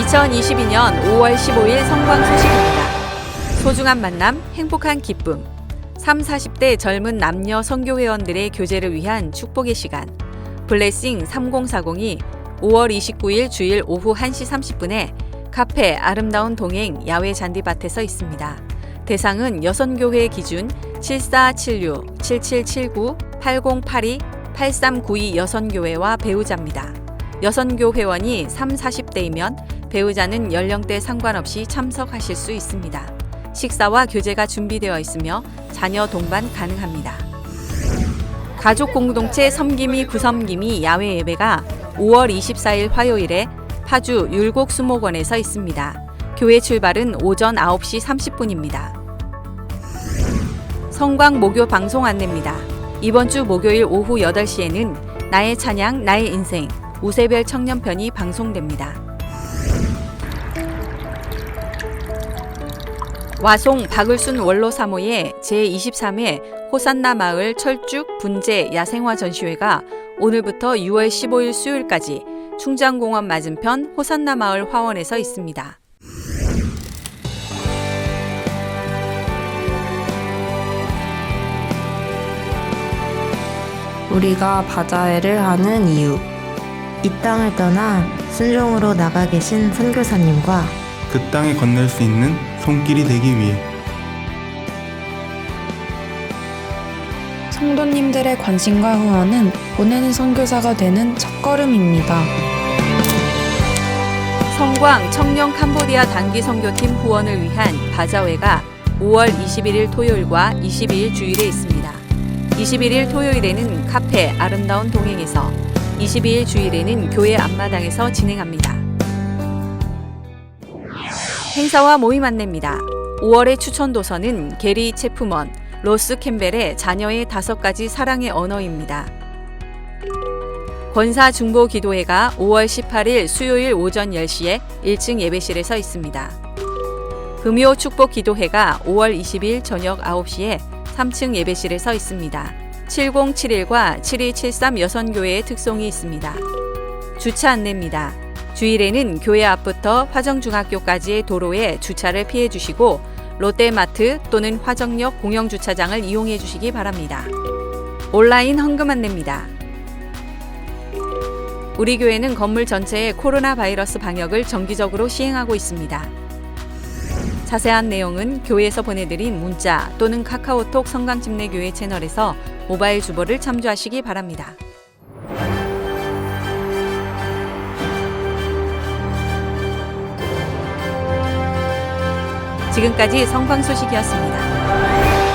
2022년 5월 15일 성광 소식입니다. 소중한 만남, 행복한 기쁨. 3, 40대 젊은 남녀 선교회원들의 교제를 위한 축복의 시간. 블레싱 3040이 5월 29일 주일 오후 1시 30분에 카페 아름다운 동행 야외 잔디밭에서 있습니다. 대상은 여선교회 기준 7476, 7779, 8082, 8392 여선교회와 배우자입니다. 여선교 회원이 3, 40대이면 배우자는 연령대 상관없이 참석하실 수 있습니다. 식사와 교제가 준비되어 있으며 자녀 동반 가능합니다. 가족 공동체 섬김이 구섬김이 야외 예배가 5월 24일 화요일에 파주 율곡 수목원에서 있습니다. 교회 출발은 오전 9시 30분입니다. 성광 목요 방송 안내입니다. 이번 주 목요일 오후 8시에는 나의 찬양, 나의 인생, 우세별 청년편이 방송됩니다. 와송 박을순 원로 사모의 제23회 호산나 마을 철쭉 분재 야생화 전시회가 오늘부터 6월 15일 수요일까지 충장공원 맞은편 호산나 마을 화원에서 있습니다. 우리가 바자회를 하는 이유. 이 땅을 떠나 순종으로 나가 계신 선교사님과 그 땅에 건널 수 있는 손길이 되기 위해 성도님들의 관심과 후원은 보내는 선교사가 되는 첫걸음입니다. 성광 청년 캄보디아 단기 선교팀 후원을 위한 바자회가 5월 21일 토요일과 22일 주일에 있습니다. 21일 토요일에는 카페 아름다운 동행에서 22일 주일에는 교회 앞마당에서 진행합니다. 행사와 모임 안내입니다. 5월의 추천 도서는 게리 체프먼, 로스 캠벨의 자녀의 다섯 가지 사랑의 언어입니다. 권사 중보 기도회가 5월 18일 수요일 오전 10시에 1층 예배실에서 있습니다. 금요 축복 기도회가 5월 20일 저녁 9시에 3층 예배실에서 있습니다. 7071과 7273 여선교회의 특송이 있습니다. 주차 안내입니다. 주일에는 교회 앞부터 화정중학교까지의 도로에 주차를 피해 주시고 롯데마트 또는 화정역 공영주차장을 이용해 주시기 바랍니다. 온라인 헌금 안내입니다. 우리 교회는 건물 전체의 코로나 바이러스 방역을 정기적으로 시행하고 있습니다. 자세한 내용은 교회에서 보내드린 문자 또는 카카오톡 성강집내교회 채널에서 모바일 주보를 참조하시기 바랍니다. 지금까지 성광 소식이었습니다.